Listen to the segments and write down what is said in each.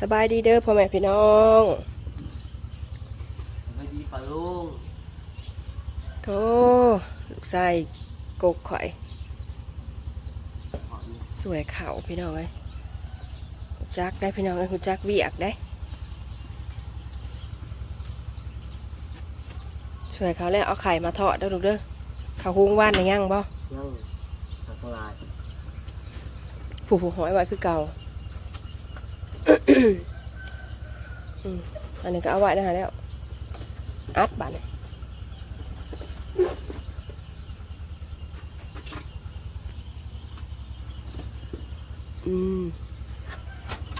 สบายดีเด้อพ่อแม่พี่น้องไม่ดีปะลุงโธ่ลูกชายกกข่อยขอนี่สวยเขาพี่น้องเอ้ยรู้จักได้พี่น้องเอ้ยคุณจักเวียกได้ สวยเขาแล้วเอาไข่มาทอดเด้อลูกเด้อเขาหุงว่านในย่างบ่ยังสักลายผู้ผู้หอยไว้คือเก่า อันนี้ก็เอาไว้นะฮะแล้วอัดบัตรอืม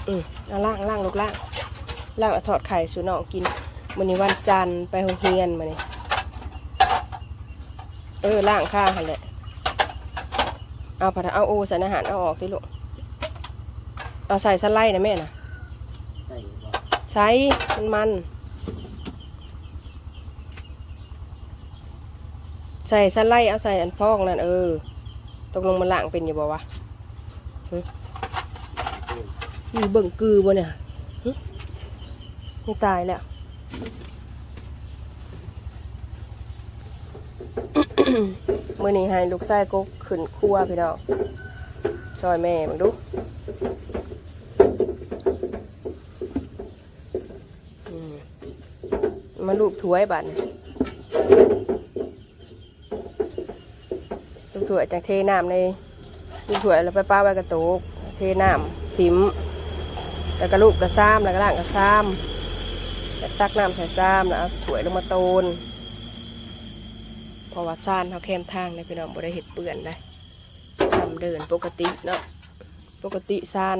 อืมเอาล่างล่างลูกล่างล่างเอาทอดไข่สูน้องกินวันนี้วันจันทร์ไปโรงเรียนมาเนี่ยเออล่างข้าหันแหละเอาผัดเอาโอใส่อาหารเอาออกดิลูกเอาใส่สไลด์นะแม่นะใส่บ่ ใช้มันมัน ใส่สไลด์เอาใส่อันพอกนั่นเออตกลงมันล่างเป็นอยู่บ่วะหึมีเบิ่งกือบ่เนี่ยหึนี่ตายแล้วมื่อนี้ให้ลูกชายก็ขึ้นครัวพี่น้องซอยแม่มึงดูอืมมา ลูบถ้วยบัดนี้ลูบถ้วยจากเทน้ำในลูบถ้วยแล้วไปป้าไว้กระตุกเทน้ำถิมแล้วก็ลูบกระซ้ำแล้วก็ล่างกระซ้ำแล้วตักน้ำใส่ซ้ำแล้วถ้วยลงมาโตนพราะว่าซ่านเขาแคมทางเนี่ยพี่น้องบ่ได้เห็ดเปื่อนได้ซ้ำเดินปกติเนาะปกติซ่าน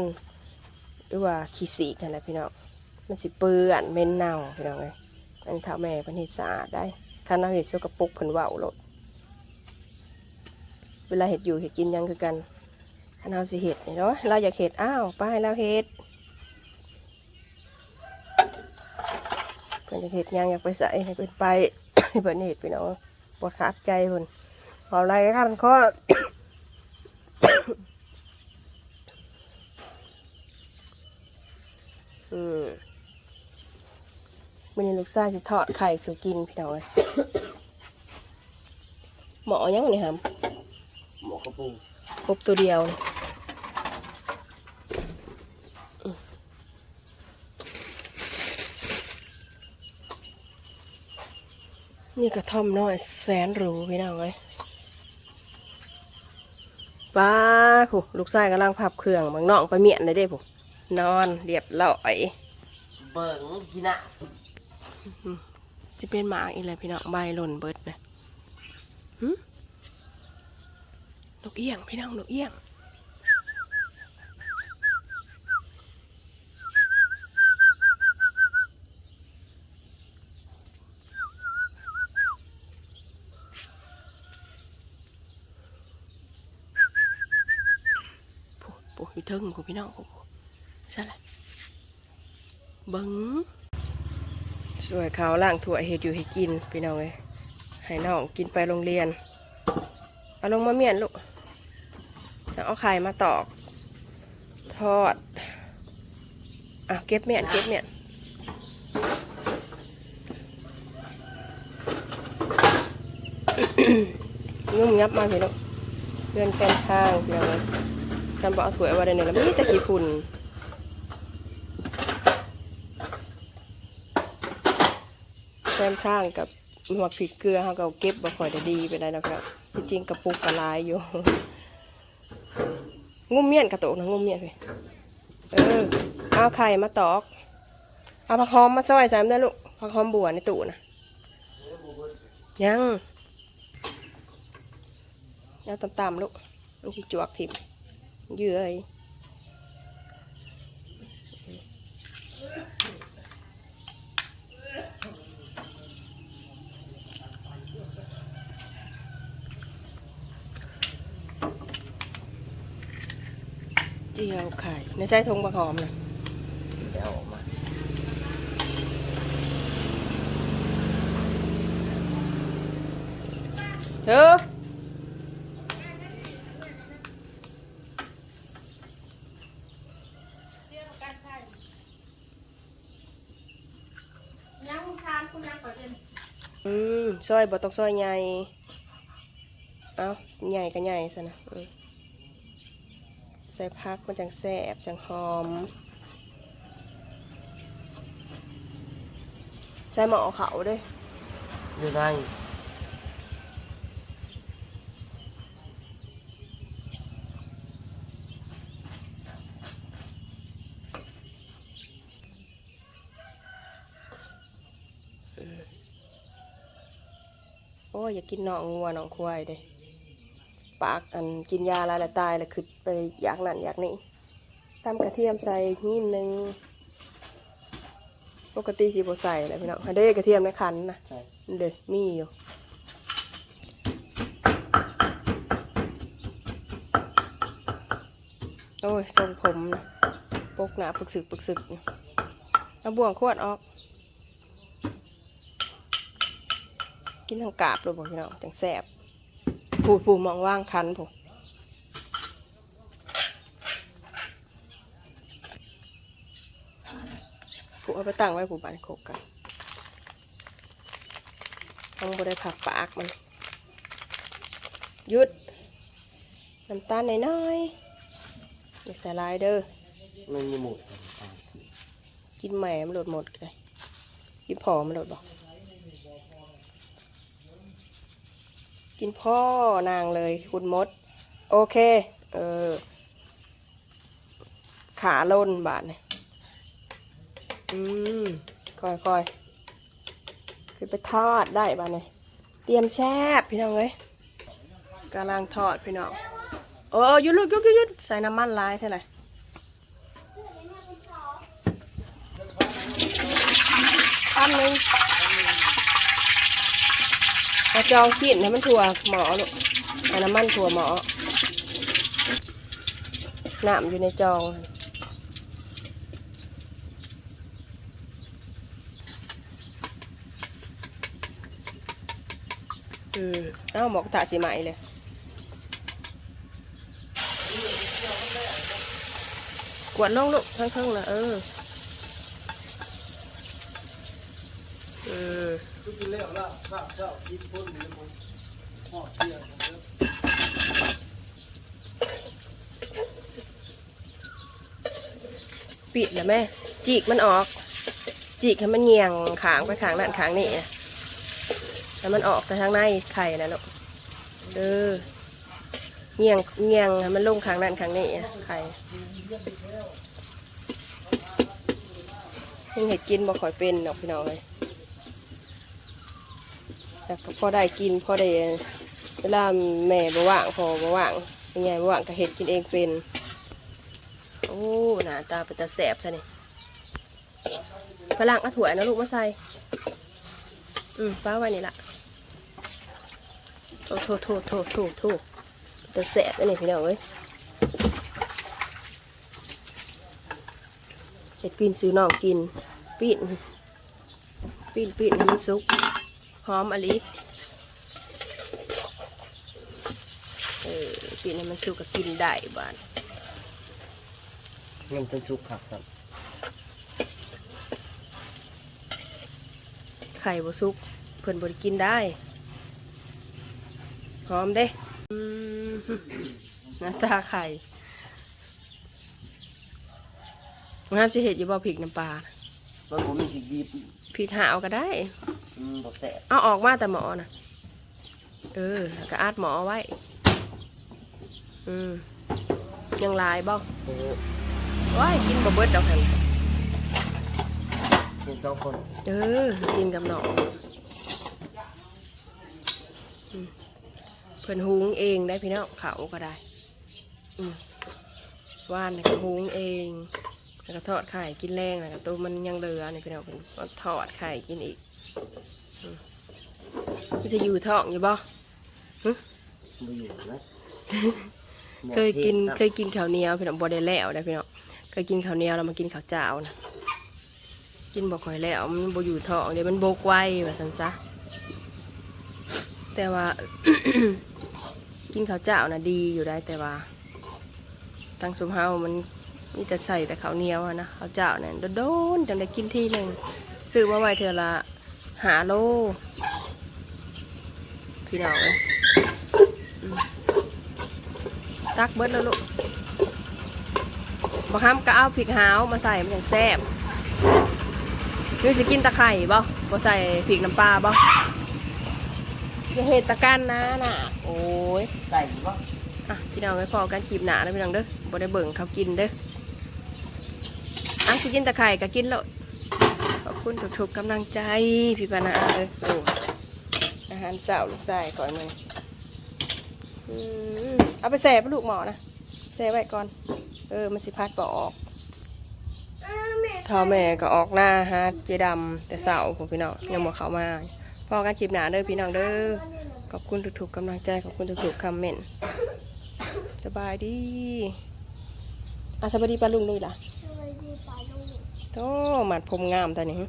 หรือว่าขี้สีกันแหละพี่น้องมันสิเปื่อนเหม็นเน่าพี่น้องเลย อันเท้าแม่เพิ่นเห็ดสะอาดได้ถ้าเราเห็ดสกปรกเพิ่นเว้าโลดเวลาเห็ดอยู่เห็ดกินยังคือกันถ้าเราสิเห็ดนี่เนาะเราอยากเห็ดอ้าวไปให้เราเห็ดเพิ่นเห็ดยังอยากไปใส่ให้เพิ่นไปเพิ่นเห็ดพี่น้องปวดขาดใจคนเผาไรกันก็อืม วันนี้ลูกชายจะทอดไข่สู่กินพี่น้องเลยหมอยังนี่ครับหมอกระปูครบตัวเดียวนี่อืมนี่กระท่อมน้อยแสนหรูพี่น้องเลยป้าผู้ลูกชายกำลังพับเครื่องบางน้องไปเมียนเลยเด้ผู้นอนเรียบร้อย เบิ่งกินอะ เป็นหมาอีกแล้วพี่น้องใบหล่นเบิดนะหึนกเอี้ยงพี่น้องนกเอี้ยงผู้ผู้อยู่เทิงผู้พี่น้องผู้ใช่ละบิ้ง สวยเขาวล่างถั่วเห็ดอยู่ให้กินพี่น้องเลยให้น้องกินไปโรงเรียน เอาลงมาเมียนลูกแล้วเอาไข่มาตอก ทอดอะเก็บเมียนเก็บเมียนนุ่มยับมาพี่น้องเพื่อนแฟนข้างพี่น้องเลยทำบอกเอาถั่วไว้ในนี้แล้วมีแต่ขี้ฝุ่น แซ มข้างกับหมักพริกเกลือเขาก็เอาเก็บบ่ค่อยจะดีไปได้นะครับที่จริงกระปุกกระลายอยู่ งุ่มเมียนกระโตกนะงุ่มเมียนไปเออเอาไข่มาตอก เอาผักหอมมาซอยใส่ได้ลูกผักหอมบัวในตู้นะยังเอาต่ำๆลูกมันสิจวกทิมเยื่อ เจียวไข่ในไส้ทงบักหอมนะเดี๋ยวออกมาเธออืมซอยบ่ต้องซอยใหญ่ เอาใหญ่ก็ใหญ่ซะนะอืม ใส่พักมันจังแซ่บจังหอม ใส่หมอเขาด้วยอยู่ในโอ้ย อยากกินหนองงัวหนองควายเด้ ปากอันกินยาแล้วละตายแล้วคือไปอยากนั่นอยากนี่ตำกระเทียมใส่หิ้มหนึ่งปกติสิบใส่แหละพี่น้องอันเด้กระเทียมในคันนะใช่เด้มีอยู่โอ้ยทรงผมนะปกหนาปึกสึกปึกสึกอยู่เอาบ่วงขวดออก กินทั้งกาบเลยบอกพี่น้องจังแสบ ผูดผูมองว่างคันผมผูเอาไปตั้งไว้ผูบานโคกกันต้องบได้ผักปากมันหยุดน้ำตาลน้อยๆอย่าใส่หลายเด้อมันมีหมดกินแหม่มันโหลดหมดเลยกินพอมันโหลดบอก กินพ่อนางเลยคุณมด โอเค เออ ขาล่นบาทเนี่ยอืมค่อยค่อยคือไปทอดได้บาทเนี่ยเตรียมแช่บพี่น้องเอ้ยกำลังทอดพี่น้องเออหยุดลูกยุดยุดยุดใส่น้ำมันลายเท่าไหร่อันหนึ่ง กระจองกินให้มันถั่วหมอลูกเอาน้ำมันถั่วหมอน้ำอยู่ในจองอืมเอาหมอกระทะสีไหมเลยกวดลงลูกทั้งเครื่องนะเออ ปิดแล้วแม่จีกมันออก จีกให้มันเงียงขางไปขางนั่นขางนี่แล้วมันออกแต่ทางในไข่นะลูกเออเงียงเงียงให้มันลงขางนั่นขางนี่ไข่ยังเห็ดกินบ่ค่อยเป็นดอกพี่น้องเลย แต่พอได้กินพอได้เวลาแม่บว่างพอบว่างยังไงบว่างก็เห็ดกินเองเป็นโอ้หนาตาเป็นตาแสบใช่นี่พลังอาถั่วนะลูกมาใส่อืมป้าไว้นี่ละโอ้โถโถโถโถโถตาแสบนี่พี่น้องเอ้ยเห็ดกินซื้อน้องกินปีนปีนปีนมันสุก หอมอะลิเออปีนให้มันสุกก็กินได้บ้านยังต้นชุกขับครับไข่บสุกเพิ่นบริกินได้ หอมเด้อืมหน้าตาไข่งามสิเห็ดอยู่บ่พริกน้ำปลามันผมมีสิบีบพ ริกหาเอาก็ได้ อืมบอกแสบเอาออกมาแต่หมอนะเออแล้วก็อาดหมอเอาไว้ อืมยังลายบ่เออว้ายกินบ่เบิดดอกหันเป็นสองคนเออ กินกับหนองอืมเพิ่นหุงเองได้พี่น้องเขาก็ได้ อืมว่านน่ะก็หุงเอง แล้วก็ทอดไข่กินแรงแล้วก็ตัวมันยังเหลือนี่พี่น้องเพิ่นก็ทอดไข่กินอีกอืมมันจะอยู่ท้องอยู่บ่มาอยู่นะเคยกินหมเคยกินข้าวเหนียวพี่น้องบ่ได้แล้วได้พี่น้องเคยกินข้าวเหนียวแล้วมากินข้าวเจ้านะกินบ่ค่อยแล้วมันบ่อยู่ท้องเดี๋ยวมันบกไว้ว่าซั่นซะแต่ว่า กินข้าวเจ้านะดีอยู่ได้แต่ว่าตั้งสมเฮามัน มีแต่ใส่แต่ข้าวเหนียวอะนะข้าวเจ้าเนี่ยโดนๆจังได้กินทีหนึ่งซื้อมาไว้เทื่อละหาโลพี่น้องเลยอืมตักเบิดแล้วลูกบางครั้งก็เอาพริกหาวมาใส่มันอย่างแซ่บหรือสิกินตะไคร่บ่บ่ใส่พริกน้ำปลาบ่อย่าเห็ดตะกันนะน่ะ โอ้ย ใส่อยู่ปะอะพี่น้องไว้พอกันคลิปหนานะพี่น้องเด้อบ่ได้เบิ่งเขากินเด้ออะ สิกินตะไคร่ก็กินแล้วขอบคุณทุกๆกำลังใจพี่ปานาเอ้ยโอ้อาหารเสาลูกชายขอยมาอืมเอาไปแส่ปลูกหมอนะแส่ไว้ก่อน เออ มันสิพัดบ่ออกเท่าแม่ก็ออกหน้าฮะเจดำแต่เสาผมพี่น้องยังบ่เข้ามาพอกันคลิปหนาเด้อพี่น้องเด้อขอบคุณทุกๆกำลังใจขอบคุณทุกๆคอมเมนต์สบายดีอะสบายดีปลาลุงด้วยล่ะ โตหมัดผมงามแต่นี้